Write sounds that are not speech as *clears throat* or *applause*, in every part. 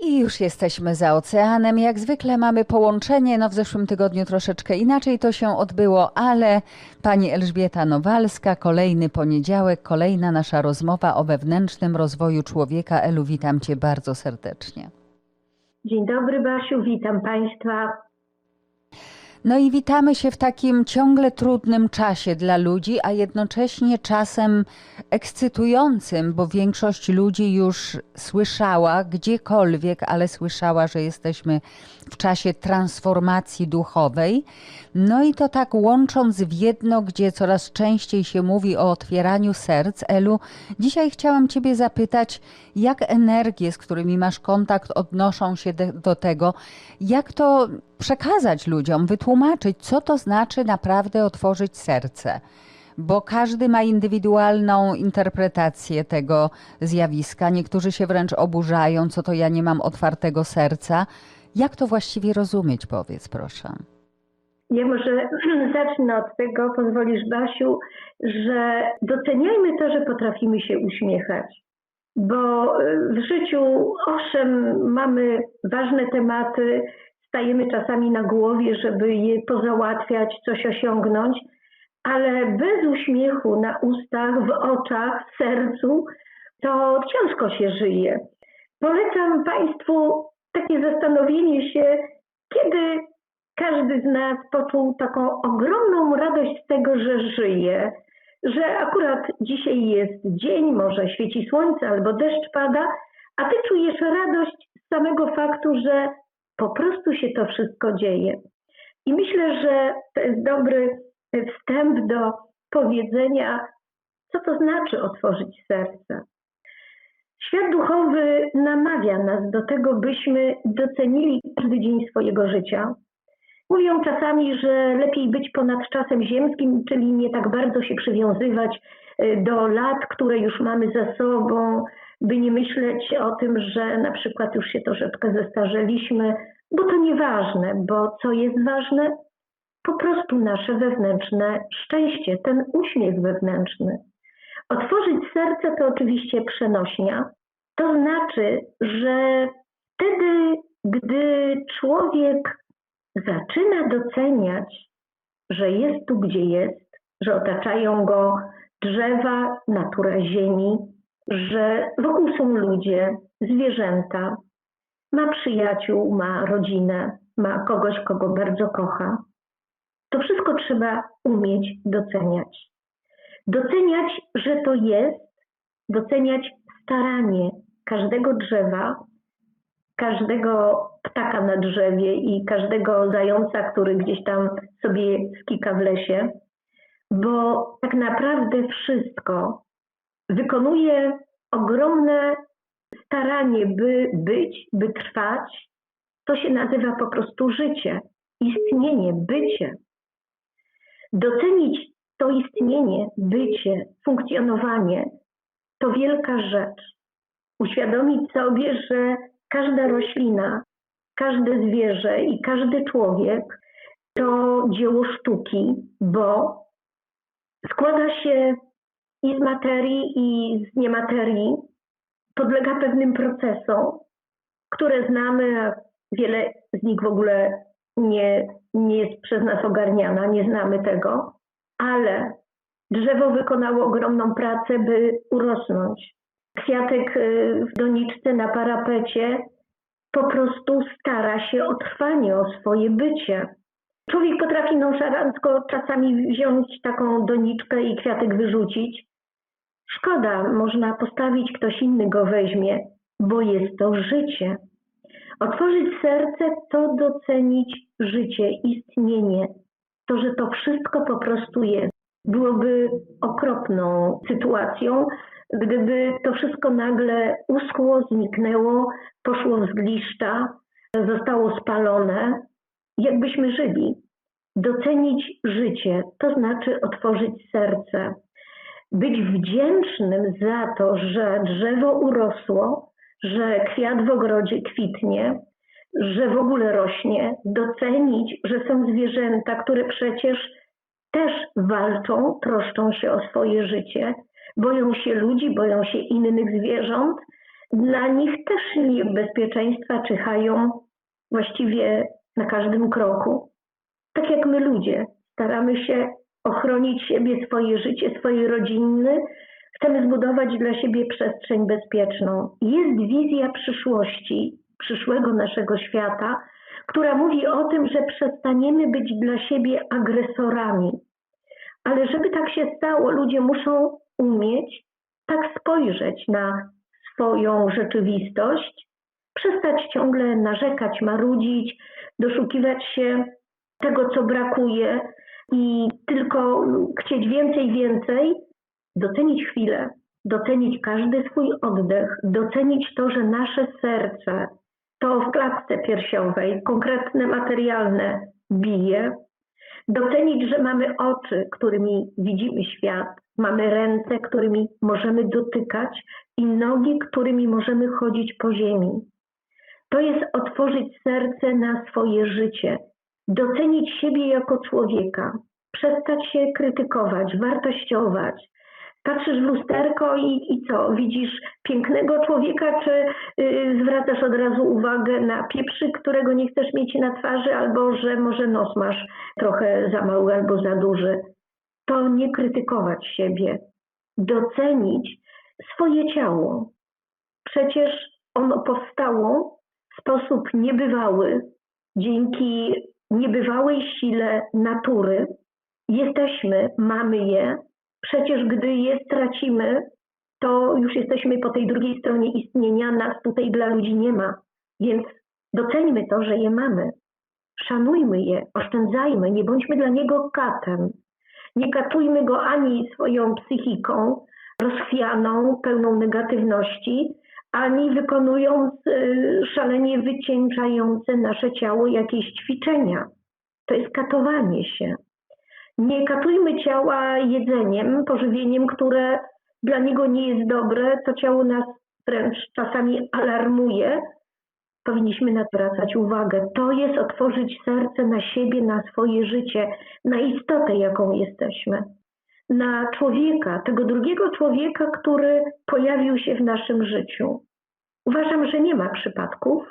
I już jesteśmy za oceanem. Jak zwykle mamy połączenie. No w zeszłym tygodniu troszeczkę inaczej to się odbyło, ale pani Elżbieta Nowalska, kolejny poniedziałek, kolejna nasza rozmowa o wewnętrznym rozwoju człowieka. Elu, witam cię bardzo serdecznie. Dzień dobry, Basiu, witam Państwa. No i witamy się w takim ciągle trudnym czasie dla ludzi, a jednocześnie czasem ekscytującym, bo większość ludzi już słyszała gdziekolwiek, ale słyszała, że jesteśmy w czasie transformacji duchowej. No i to tak łącząc w jedno, gdzie coraz częściej się mówi o otwieraniu serc. Elu, dzisiaj chciałam Ciebie zapytać, jak energie, z którymi masz kontakt, odnoszą się do tego, jak to przekazać ludziom, wytłumaczyć, co to znaczy naprawdę otworzyć serce. Bo każdy ma indywidualną interpretację tego zjawiska. Niektórzy się wręcz oburzają, co to ja nie mam otwartego serca. Jak to właściwie rozumieć, powiedz proszę. Ja może *clears throat* zacznę od tego, pozwolisz Basiu, że doceniajmy to, że potrafimy się uśmiechać. Bo y, w życiu, owszem, mamy ważne tematy, stajemy czasami na głowie, żeby je pozałatwiać, coś osiągnąć, ale bez uśmiechu na ustach, w oczach, w sercu, to ciężko się żyje. Polecam Państwu takie zastanowienie się, kiedy każdy z nas poczuł taką ogromną radość z tego, że żyje, że akurat dzisiaj jest dzień, może świeci słońce albo deszcz pada, a ty czujesz radość z samego faktu, że po prostu się to wszystko dzieje. I myślę, że to jest dobry wstęp do powiedzenia, co to znaczy otworzyć serce. Świat duchowy namawia nas do tego, byśmy docenili każdy dzień swojego życia. Mówią czasami, że lepiej być ponad czasem ziemskim, czyli nie tak bardzo się przywiązywać y, do lat, które już mamy za sobą, by nie myśleć o tym, że na przykład już się troszeczkę zestarzeliśmy, bo to nieważne, bo co jest ważne? Po prostu nasze wewnętrzne szczęście, ten uśmiech wewnętrzny. Otworzyć serce to oczywiście przenośnia. To znaczy, że wtedy, gdy człowiek zaczyna doceniać, że jest tu, gdzie jest, że otaczają go drzewa, natura ziemi, że wokół są ludzie, zwierzęta, ma przyjaciół, ma rodzinę, ma kogoś, kogo bardzo kocha. To wszystko trzeba umieć doceniać. Doceniać, że to jest, doceniać staranie każdego drzewa, każdego ptaka na drzewie i każdego zająca, który gdzieś tam sobie skika w lesie, bo tak naprawdę wszystko wykonuje ogromne staranie, by być, by trwać. To się nazywa po prostu życie, istnienie, bycie. Docenić to istnienie, bycie, funkcjonowanie to wielka rzecz. Uświadomić sobie, że każda roślina, każde zwierzę i każdy człowiek to dzieło sztuki, bo składa się i z materii, i z niematerii, podlega pewnym procesom, które znamy, a wiele z nich w ogóle nie, nie jest przez nas ogarniana, nie znamy tego, ale drzewo wykonało ogromną pracę, by urosnąć. Kwiatek y, w doniczce na parapecie po prostu stara się o trwanie, o swoje bycie. Człowiek potrafi nonszalancko czasami wziąć taką doniczkę i kwiatek wyrzucić. Szkoda, można postawić, ktoś inny go weźmie, bo jest to życie. Otworzyć serce to docenić życie, istnienie, to, że to wszystko po prostu jest. Byłoby okropną sytuacją, gdyby to wszystko nagle uschło, zniknęło, poszło w zgliszcza, zostało spalone. Jakbyśmy żyli? Docenić życie, to znaczy otworzyć serce. Być wdzięcznym za to, że drzewo urosło, że kwiat w ogrodzie kwitnie, że w ogóle rośnie, docenić, że są zwierzęta, które przecież też walczą, troszczą się o swoje życie, boją się ludzi, boją się innych zwierząt, Dla nich też niebezpieczeństwa czyhają właściwie na każdym kroku. Tak jak my ludzie, staramy się ochronić siebie, swoje życie, swoje rodziny, chcemy zbudować dla siebie przestrzeń bezpieczną. Jest wizja przyszłości, przyszłego naszego świata, która mówi o tym, że przestaniemy być dla siebie agresorami. Ale żeby tak się stało, ludzie muszą umieć tak spojrzeć na swoją rzeczywistość, przestać ciągle narzekać, marudzić, doszukiwać się tego, co brakuje i tylko chcieć więcej, więcej, docenić chwilę, docenić każdy swój oddech, docenić to, że nasze serce to w klatce piersiowej, konkretne materialne bije, docenić, że mamy oczy, którymi widzimy świat, mamy ręce, którymi możemy dotykać i nogi, którymi możemy chodzić po ziemi. To jest otworzyć serce na swoje życie, docenić siebie jako człowieka, przestać się krytykować, wartościować. Patrzysz w lusterko i, i co? Widzisz pięknego człowieka, czy yy, zwracasz od razu uwagę na pieprzyk, którego nie chcesz mieć na twarzy, albo że może nos masz trochę za mały albo za duży? To nie krytykować siebie, docenić swoje ciało. Przecież ono powstało w sposób niebywały, dzięki niebywałej sile natury. Jesteśmy, mamy je. Przecież gdy je stracimy, to już jesteśmy po tej drugiej stronie istnienia, nas tutaj dla ludzi nie ma. Więc doceńmy to, że je mamy. Szanujmy je, oszczędzajmy, nie bądźmy dla niego katem. Nie katujmy go ani swoją psychiką rozchwianą, pełną negatywności, ani wykonując y, szalenie wycieńczające nasze ciało jakieś ćwiczenia. To jest katowanie się. Nie katujmy ciała jedzeniem, pożywieniem, które dla niego nie jest dobre, to ciało nas wręcz czasami alarmuje. Powinniśmy na to zwracać uwagę. To jest otworzyć serce na siebie, na swoje życie, na istotę, jaką jesteśmy. Na człowieka, tego drugiego człowieka, który pojawił się w naszym życiu. Uważam, że nie ma przypadków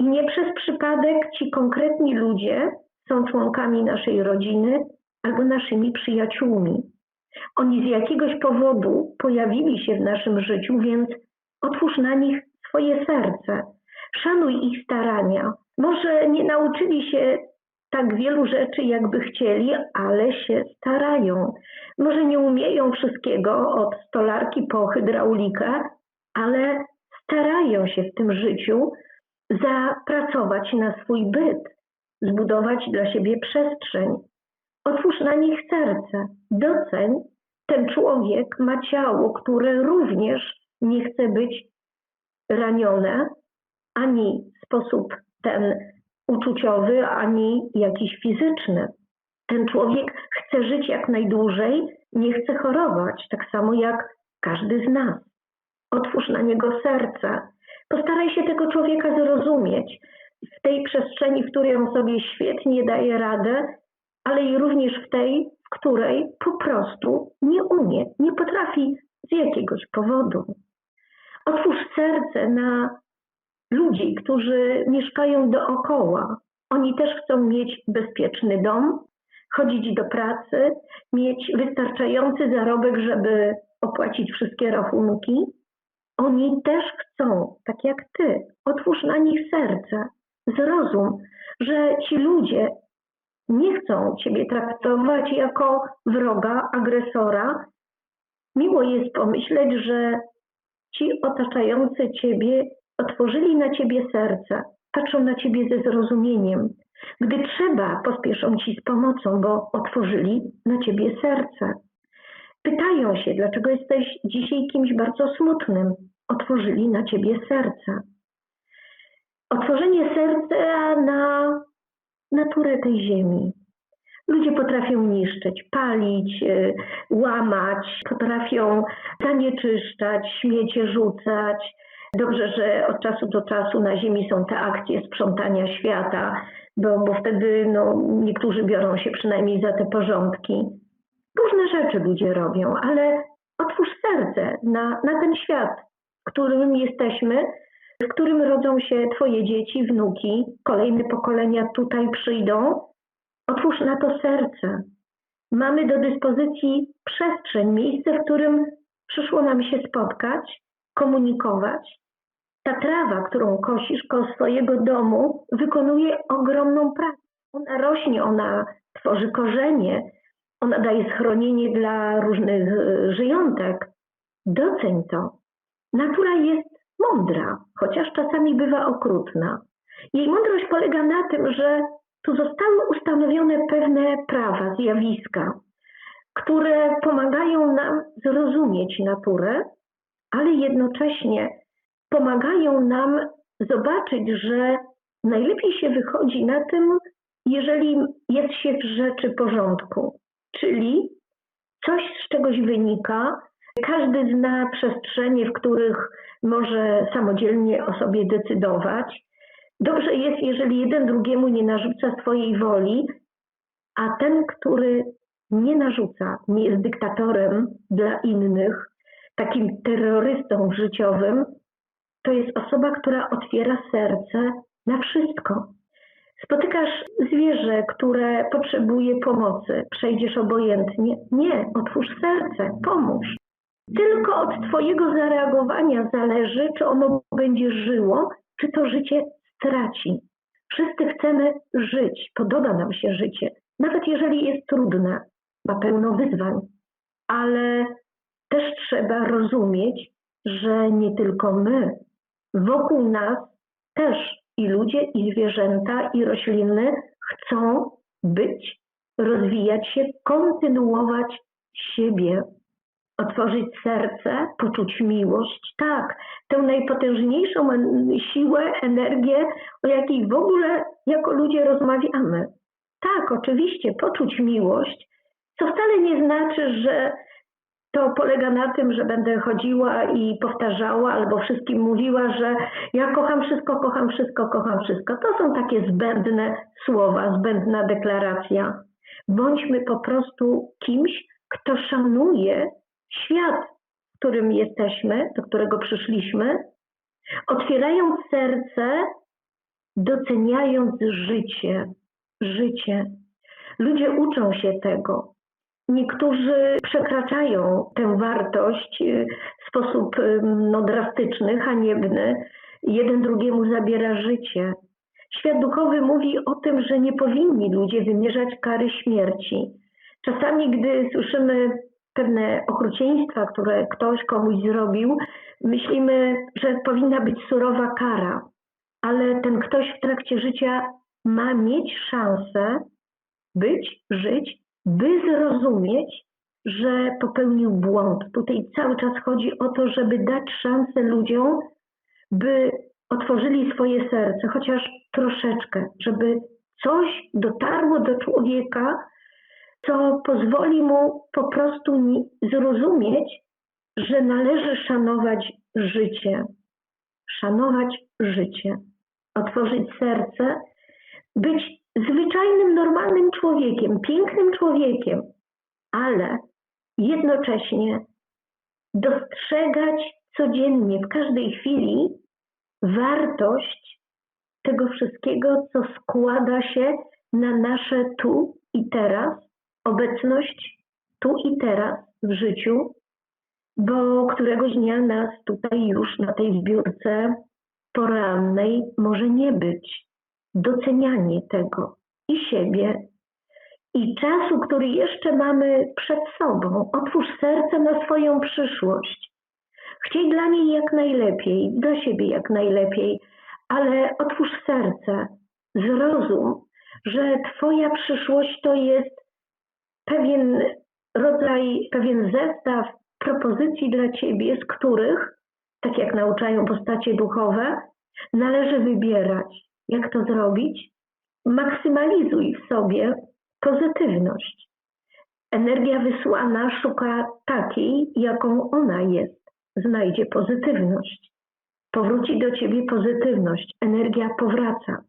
i nie przez przypadek ci konkretni ludzie są członkami naszej rodziny albo naszymi przyjaciółmi. Oni z jakiegoś powodu pojawili się w naszym życiu, więc otwórz na nich swoje serce, szanuj ich starania. Może nie nauczyli się tak wielu rzeczy, jakby chcieli, ale się starają. Może nie umieją wszystkiego od stolarki po hydraulikę, ale starają się w tym życiu zapracować na swój byt, zbudować dla siebie przestrzeń. Otwórz na nich serce, doceń, ten człowiek ma ciało, które również nie chce być ranione ani w sposób ten uczuciowy, ani jakiś fizyczny. Ten człowiek chce żyć jak najdłużej, nie chce chorować, tak samo jak każdy z nas. Otwórz na niego serce. Postaraj się tego człowieka zrozumieć w tej przestrzeni, w której on sobie świetnie daje radę, ale i również w tej, w której po prostu nie umie, nie potrafi z jakiegoś powodu. Otwórz serce na ludzi, którzy mieszkają dookoła. Oni też chcą mieć bezpieczny dom, chodzić do pracy, mieć wystarczający zarobek, żeby opłacić wszystkie rachunki. Oni też chcą, tak jak ty. Otwórz na nich serce. Zrozum, że ci ludzie nie chcą ciebie traktować jako wroga, agresora. Miło jest pomyśleć, że ci otaczający ciebie otworzyli na ciebie serce, patrzą na ciebie ze zrozumieniem. Gdy trzeba, pospieszą ci z pomocą, bo otworzyli na ciebie serce. Pytają się, dlaczego jesteś dzisiaj kimś bardzo smutnym. Otworzyli na ciebie serce. Otworzenie serca na naturę tej ziemi. Ludzie potrafią niszczyć, palić, y, łamać, potrafią zanieczyszczać, śmiecie rzucać. Dobrze, że od czasu do czasu na Ziemi są te akcje sprzątania świata, bo, bo wtedy no, niektórzy biorą się przynajmniej za te porządki. Różne rzeczy ludzie robią, ale otwórz serce na, na ten świat, którym jesteśmy, w którym rodzą się Twoje dzieci, wnuki, kolejne pokolenia tutaj przyjdą. Otwórz na to serce. Mamy do dyspozycji przestrzeń, miejsce, w którym przyszło nam się spotkać, komunikować. Ta trawa, którą kosisz koło swojego domu, wykonuje ogromną pracę. Ona rośnie, ona tworzy korzenie, ona daje schronienie dla różnych e, żyjątek. Doceń to. Natura jest mądra, chociaż czasami bywa okrutna. Jej mądrość polega na tym, że tu zostały ustanowione pewne prawa, zjawiska, które pomagają nam zrozumieć naturę, ale jednocześnie pomagają nam zobaczyć, że najlepiej się wychodzi na tym, jeżeli jest się w rzeczy porządku, czyli coś z czegoś wynika. Każdy zna przestrzenie, w których może samodzielnie o sobie decydować. Dobrze jest, jeżeli jeden drugiemu nie narzuca swojej woli, a ten, który nie narzuca, nie jest dyktatorem dla innych, takim terrorystą życiowym, to jest osoba, która otwiera serce na wszystko. Spotykasz zwierzę, które potrzebuje pomocy, przejdziesz obojętnie. Nie, otwórz serce, pomóż. Tylko od Twojego zareagowania zależy, czy ono będzie żyło, czy to życie straci. Wszyscy chcemy żyć, podoba nam się życie, nawet jeżeli jest trudne, ma pełno wyzwań, ale też trzeba rozumieć, że nie tylko my, wokół nas też i ludzie, i zwierzęta, i rośliny chcą być, rozwijać się, kontynuować siebie, otworzyć serce, poczuć miłość. Tak, tę najpotężniejszą siłę, energię, o jakiej w ogóle jako ludzie rozmawiamy. Tak, oczywiście, poczuć miłość, co wcale nie znaczy, że to polega na tym, że będę chodziła i powtarzała albo wszystkim mówiła, że ja kocham wszystko, kocham wszystko, kocham wszystko. To są takie zbędne słowa, zbędna deklaracja. Bądźmy po prostu kimś, kto szanuje świat, w którym jesteśmy, do którego przyszliśmy, otwierając serce, doceniając życie. Życie. Ludzie uczą się tego. Niektórzy przekraczają tę wartość y, w sposób no, drastyczny, haniebny. Jeden drugiemu zabiera życie. Świat duchowy mówi o tym, że nie powinni ludzie wymierzać kary śmierci. Czasami, gdy słyszymy pewne okrucieństwa, które ktoś komuś zrobił, myślimy, że powinna być surowa kara, ale ten ktoś w trakcie życia ma mieć szansę być, żyć by zrozumieć, że popełnił błąd. Tutaj cały czas chodzi o to, żeby dać szansę ludziom, by otworzyli swoje serce, chociaż troszeczkę, żeby coś dotarło do człowieka, co pozwoli mu po prostu zrozumieć, że należy szanować życie. Szanować życie, otworzyć serce, być zwyczajnym, normalnym człowiekiem, pięknym człowiekiem, ale jednocześnie dostrzegać codziennie, w każdej chwili wartość tego wszystkiego, co składa się na nasze tu i teraz, obecność tu i teraz w życiu, bo któregoś dnia nas tutaj już na tej zbiórce porannej może nie być docenianie tego i siebie, i czasu, który jeszcze mamy przed sobą. Otwórz serce na swoją przyszłość. Chciej dla niej jak najlepiej, dla siebie jak najlepiej, ale otwórz serce, zrozum, że Twoja przyszłość to jest pewien rodzaj, pewien zestaw propozycji dla Ciebie, z których, tak jak nauczają postacie duchowe, należy wybierać. Jak to zrobić? Maksymalizuj w sobie pozytywność. Energia wysłana szuka takiej, jaką ona jest. Znajdzie pozytywność. Powróci do ciebie pozytywność. Energia powraca.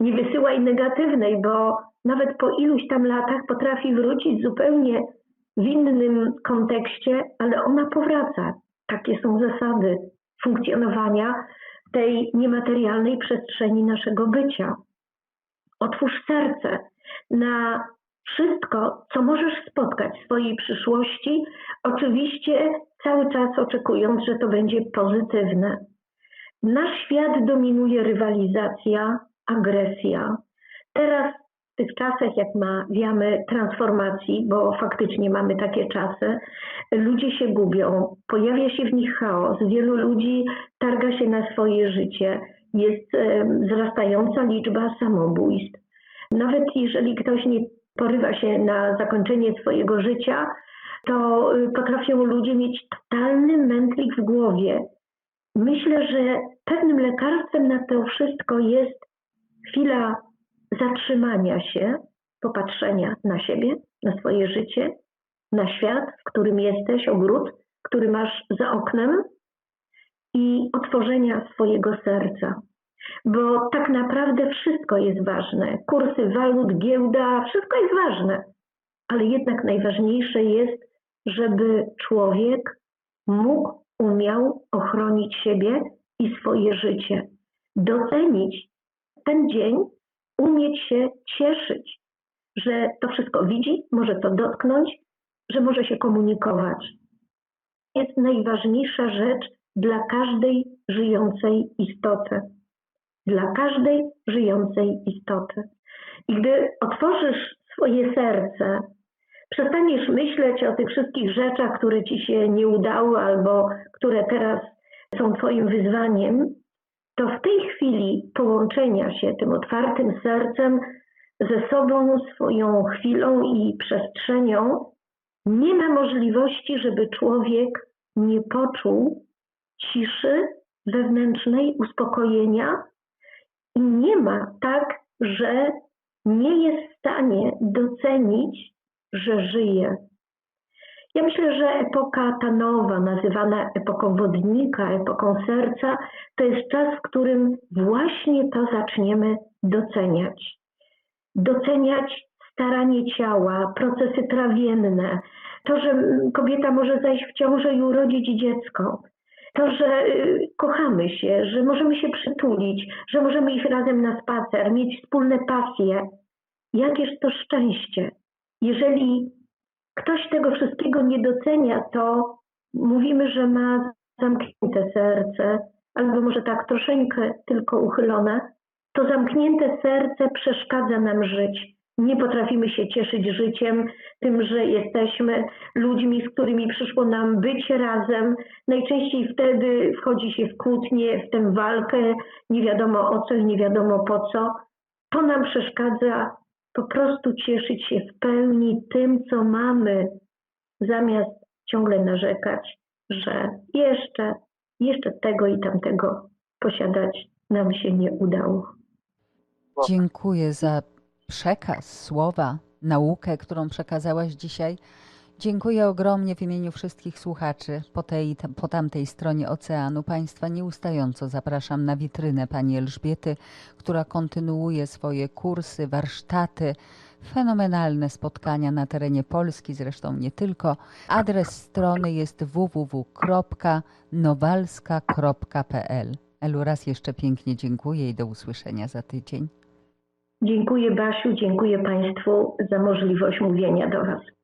Nie wysyłaj negatywnej, bo nawet po iluś tam latach potrafi wrócić zupełnie w innym kontekście, ale ona powraca. Takie są zasady funkcjonowania tej niematerialnej przestrzeni naszego bycia. Otwórz serce na wszystko, co możesz spotkać w swojej przyszłości, oczywiście cały czas oczekując, że to będzie pozytywne. Nasz świat dominuje rywalizacja, agresja. Teraz w tych czasach, jak mawiamy transformacji, bo faktycznie mamy takie czasy, ludzie się gubią, pojawia się w nich chaos, wielu ludzi targa się na swoje życie, jest wzrastająca liczba samobójstw. Nawet jeżeli ktoś nie porywa się na zakończenie swojego życia, to y, potrafią ludzie mieć totalny mętlik w głowie. Myślę, że pewnym lekarstwem na to wszystko jest chwila zatrzymania się, popatrzenia na siebie, na swoje życie, na świat, w którym jesteś, ogród, który masz za oknem i otworzenia swojego serca. Bo tak naprawdę wszystko jest ważne. Kursy walut, giełda, wszystko jest ważne. Ale jednak najważniejsze jest, żeby człowiek mógł, umiał ochronić siebie i swoje życie. Docenić ten dzień, umieć się cieszyć, że to wszystko widzi, może to dotknąć, że może się komunikować. Jest najważniejsza rzecz dla każdej żyjącej istoty. Dla każdej żyjącej istoty. I gdy otworzysz swoje serce, przestaniesz myśleć o tych wszystkich rzeczach, które ci się nie udały albo które teraz są Twoim wyzwaniem, to w tej chwili połączenia się tym otwartym sercem ze sobą, swoją chwilą i przestrzenią, nie ma możliwości, żeby człowiek nie poczuł ciszy wewnętrznej, uspokojenia i nie ma tak, że nie jest w stanie docenić, że żyje. Ja myślę, że epoka ta nowa, nazywana epoką wodnika, epoką serca, to jest czas, w którym właśnie to zaczniemy doceniać. Doceniać staranie ciała, procesy trawienne, to, że kobieta może zajść w ciążę i urodzić dziecko, to, że y, kochamy się, że możemy się przytulić, że możemy iść razem na spacer, mieć wspólne pasje. Jakież to szczęście. Jeżeli ktoś tego wszystkiego nie docenia, to mówimy, że ma zamknięte serce, albo może tak troszeczkę tylko uchylone, to zamknięte serce przeszkadza nam żyć. Nie potrafimy się cieszyć życiem, tym, że jesteśmy ludźmi, z którymi przyszło nam być razem. Najczęściej wtedy wchodzi się w kłótnię, w tę walkę, nie wiadomo o co i nie wiadomo po co. To nam przeszkadza po prostu cieszyć się w pełni tym, co mamy, zamiast ciągle narzekać, że jeszcze, jeszcze tego i tamtego posiadać nam się nie udało. Dziękuję za przekaz, słowa, naukę, którą przekazałaś dzisiaj. Dziękuję ogromnie w imieniu wszystkich słuchaczy po tej po tamtej stronie oceanu. Państwa nieustająco zapraszam na witrynę pani Elżbiety, która kontynuuje swoje kursy, warsztaty, fenomenalne spotkania na terenie Polski, zresztą nie tylko. Adres strony jest www.nowalska.pl. Elu, raz jeszcze pięknie dziękuję i do usłyszenia za tydzień. Dziękuję Basiu, dziękuję Państwu za możliwość mówienia do Was.